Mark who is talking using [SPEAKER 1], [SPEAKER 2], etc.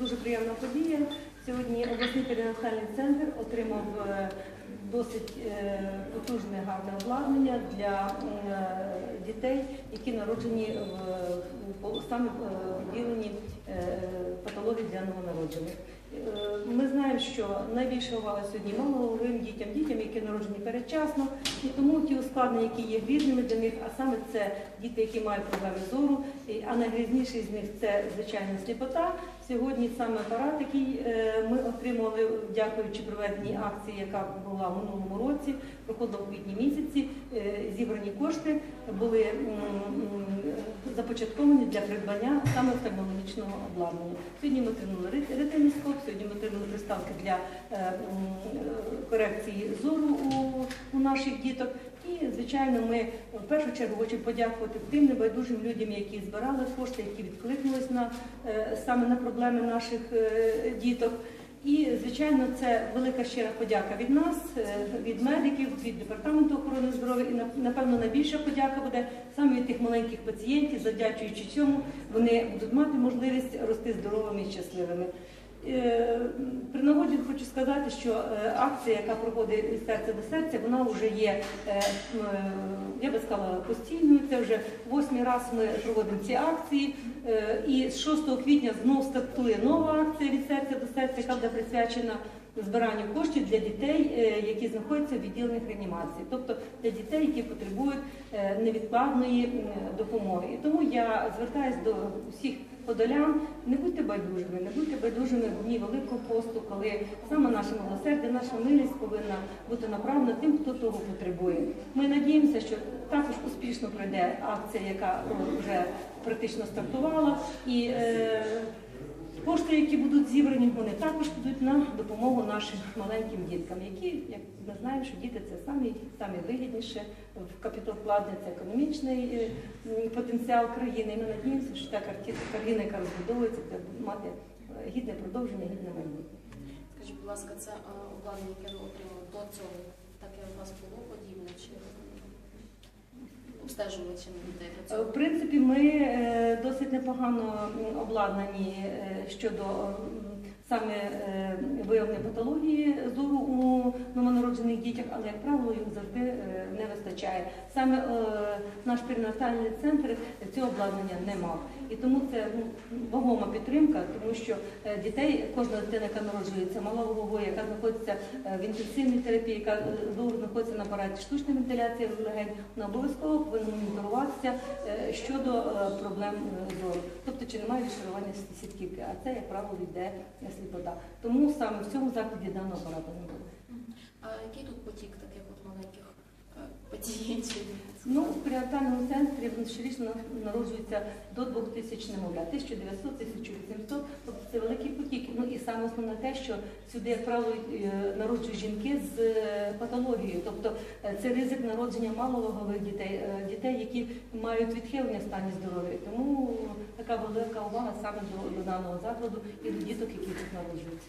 [SPEAKER 1] дуже приємна подія. Сьогодні обласний перинатальний центр отримав е, досить е, потужне гарне обладнання для е, дітей, які народжені в, саме відділенні патології для новонароджених. Ми знаємо, що найбільша увага сьогодні малоголовим дітям, дітям, які народжені передчасно, і тому ті ускладнення, які є грізними для них, а саме це діти, які мають проблеми зору, а найгрізніший з них це звичайно сліпота. Сьогодні саме апарат, який е, ми отримали, дякуючи проведеній акції, яка була в минулому році, проходила в квітні місяці. е, Зібрані кошти були започатковані для придбання саме офтальмологічного обладнання. Сьогодні ми отримали рет- ретиноскоп, сьогодні ми отримали приставки для е, корекції зору у наших діток. І, звичайно, ми в першу чергу хочемо подякувати тим небайдужим людям, які збирали кошти, які відкликнулись на е, саме на проблеми наших е, діток. І, звичайно, це велика щира подяка від нас, е, від медиків, від департаменту охорони здоров'я. І напевно найбільша подяка буде саме від тих маленьких пацієнтів, завдячуючи цьому, вони будуть мати можливість рости здоровими і щасливими. Е, При нагоді хочу сказати, що е, акція, яка проходить від серця до серця, вона вже є, е, я би сказала, постійною. Це вже восьмий раз ми проводимо ці акції. І з 6 квітня знов стартує нова акція від серця до серця, яка буде присвячена збиранню коштів для дітей, е, які знаходяться в відділеннях реанімації, тобто для дітей, які потребують е, невідкладної допомоги. І тому я звертаюся до всіх подолян, не будьте байдужими, не будьте байдужими в дні Великого посту, коли саме наше милосердя, наша милість повинна бути направлена тим, хто того потребує. Ми надіємося, що також успішно пройде акція, яка вже практично стартувала. І е, Кошти, які будуть зібрані, вони також підуть на допомогу нашим маленьким діткам, які, як ми знаємо, що діти це самі, самі вигідніше в капіталвкладення, це економічний е, потенціал країни. І ми надіємося, що та країна, яка розбудовується, буде мати е, гідне продовження, гідне майбутнє.
[SPEAKER 2] Скажіть, будь ласка, це е, обладнання, яке ви отримали до цього, таке у вас було подібне чи обстежували чим дітей.
[SPEAKER 1] В принципі, ми досить непогано обладнані е, щодо саме е, виявлення патології зору у новонароджених дітях, але, як правило, їм завжди е, не вистачає. Саме е, наш перинатальний центр цього обладнання не мав. І тому це ну, вагома підтримка, тому що е, дітей, кожна дитина, яка народжується маловаговою, яка знаходиться в інтенсивній терапії, яка довго знаходиться на апараті штучної вентиляції легень, вона обов'язково повинна моніторуватися щодо проблем зору. Тобто, чи немає відшарування сітківки, а це, як правило, йде сліпота. Тому саме в цьому закладі даного апарату не було.
[SPEAKER 2] А який тут потік таких от маленьких е, пацієнтів?
[SPEAKER 1] Ну, в перинатальному центрі щорічно народжується до 2000 немовлят, 1900, 1800, тобто це великий потік. Ну і саме основне те, що сюди, як правило, е, народжують жінки з е, патологією, тобто це ризик народження маловагових дітей, дітей, які мають відхилення стані здоров'я. Тому така велика увага саме до даного закладу і до діток, які тут народжуються.